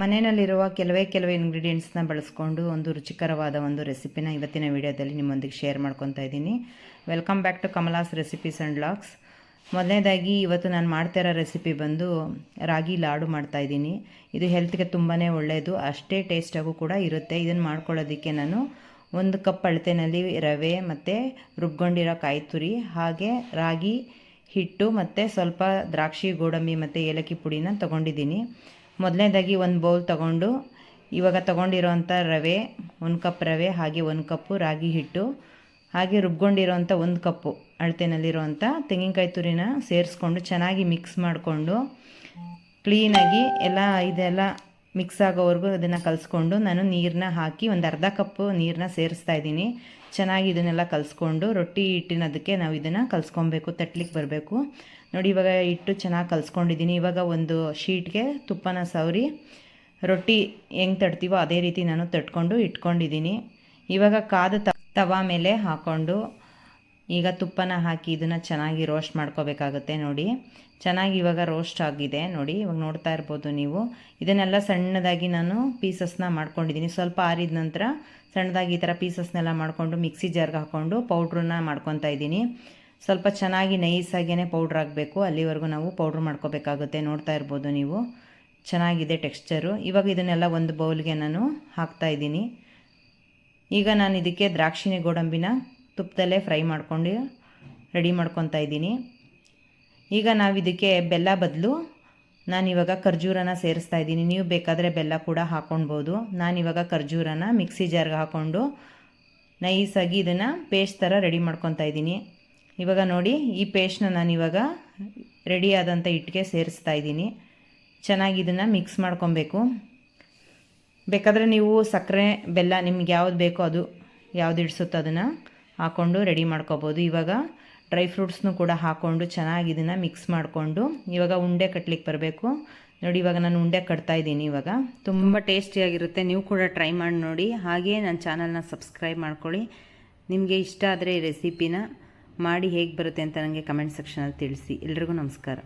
ಮನೆಯಲ್ಲಿರುವ ಕೆಲವೇ ಕೆಲವೇ ಇಂಗ್ರೀಡಿಯೆಂಟ್ಸ್ನ ಬಳಸ್ಕೊಂಡು ಒಂದು ರುಚಿಕರವಾದ ಒಂದು ರೆಸಿಪಿನ ಇವತ್ತಿನ ವಿಡಿಯೋದಲ್ಲಿ ನಿಮ್ಮೊಂದಿಗೆ ಶೇರ್ ಮಾಡ್ಕೊತಾ ಇದ್ದೀನಿ. Welcome back to Kamala's recipes and vlogs ಮೊದಲನೇದಾಗಿ ಇವತ್ತು ನಾನು ಮಾಡ್ತಾ ಇರೋ ರೆಸಿಪಿ ಬಂದು ರಾಗಿ ಲಾಡು ಮಾಡ್ತಾ ಇದ್ದೀನಿ. ಇದು ಹೆಲ್ತ್ಗೆ ತುಂಬಾ ಒಳ್ಳೆಯದು ಅಷ್ಟೇ ಟೇಸ್ಟಾಗೂ ಕೂಡ ಇರುತ್ತೆ. ಇದನ್ನು ಮಾಡ್ಕೊಳ್ಳೋದಕ್ಕೆ ನಾನು ಒಂದು ಕಪ್ ಅಳತೆಯಲ್ಲಿ ರವೆ ಮತ್ತು ರುಬ್ಕೊಂಡಿರೋ ಕಾಯಿ ತುರಿ, ಹಾಗೆ ರಾಗಿ ಹಿಟ್ಟು ಮತ್ತು ಸ್ವಲ್ಪ ದ್ರಾಕ್ಷಿ, ಗೋಡಂಬಿ ಮತ್ತು ಏಲಕ್ಕಿ ಪುಡಿನ ತೊಗೊಂಡಿದ್ದೀನಿ. ಮೊದಲನೇದಾಗಿ ಒಂದು ಬೌಲ್ ತಗೊಂಡು ಇವಾಗ ತೊಗೊಂಡಿರೋವಂಥ ರವೆ, ಒಂದು ಕಪ್ ರವೆ, ಹಾಗೆ ಒಂದು ಕಪ್ಪು ರಾಗಿ ಹಿಟ್ಟು, ಹಾಗೆ ರುಬ್ಕೊಂಡಿರೋವಂಥ ಒಂದು ಕಪ್ಪು ಅಳತೆನಲ್ಲಿರೋವಂಥ ತೆಂಗಿನಕಾಯಿ ತುರಿನ ಸೇರಿಸ್ಕೊಂಡು ಚೆನ್ನಾಗಿ ಮಿಕ್ಸ್ ಮಾಡಿಕೊಂಡು ಕ್ಲೀನಾಗಿ ಎಲ್ಲ ಇದೆಲ್ಲ ಮಿಕ್ಸ್ ಆಗೋವರೆಗೂ ಅದನ್ನು ಕಲಿಸ್ಕೊಂಡು ನಾನು ನೀರನ್ನ ಹಾಕಿ ಒಂದು ಅರ್ಧ ಕಪ್ಪು ನೀರನ್ನ ಸೇರಿಸ್ತಾ ಇದ್ದೀನಿ. ಚೆನ್ನಾಗಿ ಇದನ್ನೆಲ್ಲ ಕಲಿಸ್ಕೊಂಡು ರೊಟ್ಟಿ ಹಿಟ್ಟಿನದಕ್ಕೆ ನಾವು ಇದನ್ನು ಕಲಿಸ್ಕೊಬೇಕು ತಟ್ಲಿಕ್ಕೆ ಬರಬೇಕು. ನೋಡಿ, ಇವಾಗ ಹಿಟ್ಟು ಚೆನ್ನಾಗಿ ಕಲಿಸ್ಕೊಂಡಿದ್ದೀನಿ. ಇವಾಗ ಒಂದು ಶೀಟ್ಗೆ ತುಪ್ಪನ ಸವರಿ, ರೊಟ್ಟಿ ಹೆಂಗೆ ತಟ್ತೀವೋ ಅದೇ ರೀತಿ ನಾನು ತಟ್ಕೊಂಡು ಇಟ್ಕೊಂಡಿದ್ದೀನಿ. ಇವಾಗ ಕಾದ ತವಾ ಮೇಲೆ ಹಾಕ್ಕೊಂಡು ಈಗ ತುಪ್ಪನ ಹಾಕಿ ಇದನ್ನು ಚೆನ್ನಾಗಿ ರೋಸ್ಟ್ ಮಾಡ್ಕೋಬೇಕಾಗುತ್ತೆ ನೋಡಿ. ಚೆನ್ನಾಗಿ ಇವಾಗ ರೋಸ್ಟ್ ಆಗಿದೆ ನೋಡಿ. ಇವಾಗ ನೋಡ್ತಾ ಇರ್ಬೋದು ನೀವು. ಇದನ್ನೆಲ್ಲ ಸಣ್ಣದಾಗಿ ನಾನು ಪೀಸಸ್ನ ಮಾಡ್ಕೊಂಡಿದ್ದೀನಿ. ಸ್ವಲ್ಪ ಆರಿದ ನಂತರ ಸಣ್ಣದಾಗಿ ಈ ಥರ ಪೀಸಸ್ನೆಲ್ಲ ಮಾಡಿಕೊಂಡು ಮಿಕ್ಸಿ ಜಾರ್ಗೆ ಹಾಕ್ಕೊಂಡು ಪೌಡ್ರನ್ನ ಮಾಡ್ಕೊತಾ ಇದ್ದೀನಿ. ಸ್ವಲ್ಪ ಚೆನ್ನಾಗಿ ನೈಸಾಗಿಯೇ ಪೌಡ್ರ್ ಆಗಬೇಕು. ಅಲ್ಲಿವರೆಗೂ ನಾವು ಪೌಡ್ರ್ ಮಾಡ್ಕೋಬೇಕಾಗುತ್ತೆ ನೋಡ್ತಾ ಇರ್ಬೋದು ನೀವು. ಚೆನ್ನಾಗಿದೆ ಟೆಕ್ಸ್ಚರು ಇವಾಗ ಇದನ್ನೆಲ್ಲ ಒಂದು ಬೌಲ್ಗೆ ನಾನು ಹಾಕ್ತಾ ಇದ್ದೀನಿ. ಈಗ ನಾನು ಇದಕ್ಕೆ ದ್ರಾಕ್ಷಿಣಿ ಗೋಡಂಬಿನ ತುಪ್ಪದಲ್ಲೇ ಫ್ರೈ ಮಾಡ್ಕೊಂಡು ರೆಡಿ ಮಾಡ್ಕೊತಾ ಇದ್ದೀನಿ. ಈಗ ನಾವು ಇದಕ್ಕೆ ಬೆಲ್ಲ ಬದಲು ನಾನಿವಾಗ ಖರ್ಜೂರನ ಸೇರಿಸ್ತಾ ಇದ್ದೀನಿ. ನೀವು ಬೇಕಾದರೆ ಬೆಲ್ಲ ಕೂಡ ಹಾಕ್ಕೊಳ್ಬೋದು ನಾನಿವಾಗ ಖರ್ಜೂರನ ಮಿಕ್ಸಿ ಜಾರ್ಗೆ ಹಾಕ್ಕೊಂಡು ನೈಸಾಗಿ ಇದನ್ನು ಪೇಸ್ಟ್ ಥರ ರೆಡಿ ಮಾಡ್ಕೊತಾ ಇದ್ದೀನಿ. ಇವಾಗ ನೋಡಿ, ಈ ಪೇಸ್ಟ್ನ ನಾನಿವಾಗ ರೆಡಿ ಆದಂಥ ಹಿಟ್ಟಿಗೆ ಸೇರಿಸ್ತಾ ಇದ್ದೀನಿ. ಚೆನ್ನಾಗಿ ಇದನ್ನು ಮಿಕ್ಸ್ ಮಾಡ್ಕೊಬೇಕು. ಬೇಕಾದರೆ ನೀವು ಸಕ್ಕರೆ, ಬೆಲ್ಲ ನಿಮ್ಗೆ ಯಾವ್ದು ಬೇಕೋ ಅದು ಯಾವ್ದು ಇಡಿಸುತ್ತೋ ಅದನ್ನು ಹಾಕ್ಕೊಂಡು ರೆಡಿ ಮಾಡ್ಕೋಬೋದು. ಇವಾಗ ಡ್ರೈ ಫ್ರೂಟ್ಸ್ನು ಕೂಡ ಹಾಕ್ಕೊಂಡು ಚೆನ್ನಾಗಿ ಇದನ್ನು ಮಿಕ್ಸ್ ಮಾಡಿಕೊಂಡು ಇವಾಗ ಉಂಡೆ ಕಟ್ಲಿಕ್ಕೆ ಬರಬೇಕು. ನೋಡಿ, ಇವಾಗ ನಾನು ಉಂಡೆ ಕಟ್ತಾ ಇದ್ದೀನಿ ಇವಾಗ. ತುಂಬ ಟೇಸ್ಟಿಯಾಗಿರುತ್ತೆ. ನೀವು ಕೂಡ ಟ್ರೈ ಮಾಡಿ ನೋಡಿ. ಹಾಗೆ ನನ್ನ ಚಾನಲ್ನ ಸಬ್ಸ್ಕ್ರೈಬ್ ಮಾಡ್ಕೊಳ್ಳಿ. ನಿಮಗೆ ಇಷ್ಟ ಆದರೆ ಈ ರೆಸಿಪಿನ ಮಾಡಿ ಹೇಗೆ ಬರುತ್ತೆ ಅಂತ ನನಗೆ ಕಮೆಂಟ್ ಸೆಕ್ಷನಲ್ಲಿ ತಿಳಿಸಿ. ಎಲ್ರಿಗೂ ನಮಸ್ಕಾರ.